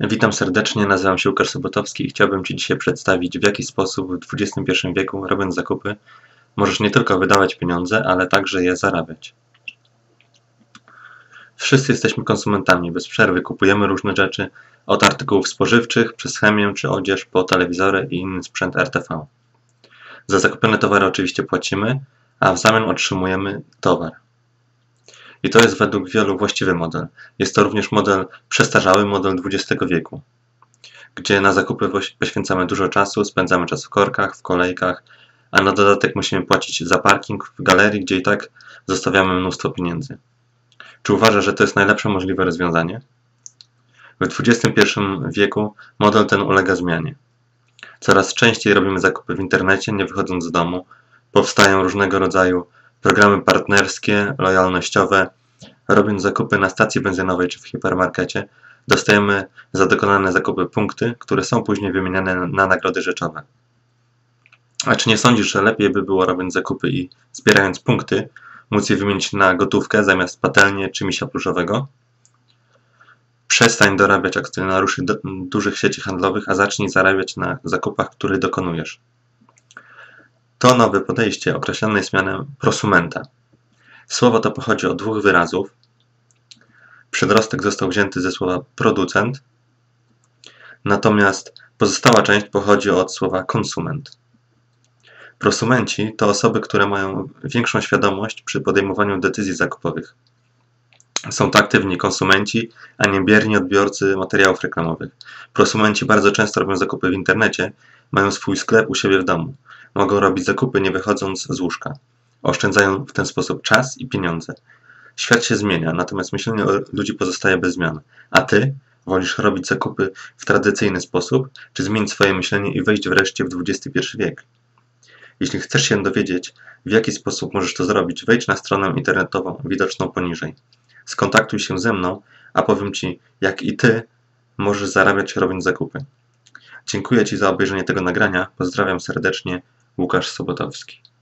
Witam serdecznie, nazywam się Łukasz Sobotowski i chciałbym Ci dzisiaj przedstawić, w jaki sposób w XXI wieku, robiąc zakupy, możesz nie tylko wydawać pieniądze, ale także je zarabiać. Wszyscy jesteśmy konsumentami, bez przerwy kupujemy różne rzeczy, od artykułów spożywczych, przez chemię czy odzież, po telewizory i inny sprzęt RTV. Za zakupione towary oczywiście płacimy, a w zamian otrzymujemy towar. I to jest według wielu właściwy model. Jest to również model przestarzały, model XX wieku, gdzie na zakupy poświęcamy dużo czasu, spędzamy czas w korkach, w kolejkach, a na dodatek musimy płacić za parking w galerii, gdzie i tak zostawiamy mnóstwo pieniędzy. Czy uważa, że to jest najlepsze możliwe rozwiązanie? W XXI wieku model ten ulega zmianie. Coraz częściej robimy zakupy w internecie, nie wychodząc z domu. Powstają różnego rodzaju programy partnerskie, lojalnościowe. Robiąc zakupy na stacji benzynowej czy w hipermarkecie, dostajemy za dokonane zakupy punkty, które są później wymieniane na nagrody rzeczowe. A czy nie sądzisz, że lepiej by było robiąc zakupy i zbierając punkty, móc je wymienić na gotówkę zamiast patelnię czy misia pluszowego? Przestań dorabiać akcjonariuszy do, dużych sieci handlowych, a zacznij zarabiać na zakupach, które dokonujesz. To nowe podejście określane jest mianem prosumenta. Słowo to pochodzi od dwóch wyrazów. Przedrostek został wzięty ze słowa producent, natomiast pozostała część pochodzi od słowa konsument. Prosumenci to osoby, które mają większą świadomość przy podejmowaniu decyzji zakupowych. Są to aktywni konsumenci, a nie bierni odbiorcy materiałów reklamowych. Prosumenci bardzo często robią zakupy w internecie, mają swój sklep u siebie w domu. Mogą robić zakupy nie wychodząc z łóżka. Oszczędzają w ten sposób czas i pieniądze. Świat się zmienia, natomiast myślenie ludzi pozostaje bez zmian. A ty wolisz robić zakupy w tradycyjny sposób, czy zmienić swoje myślenie i wejść wreszcie w XXI wiek? Jeśli chcesz się dowiedzieć, w jaki sposób możesz to zrobić, wejdź na stronę internetową widoczną poniżej. Skontaktuj się ze mną, a powiem Ci, jak i Ty możesz zarabiać robiąc zakupy. Dziękuję Ci za obejrzenie tego nagrania. Pozdrawiam serdecznie. Łukasz Sobotowski.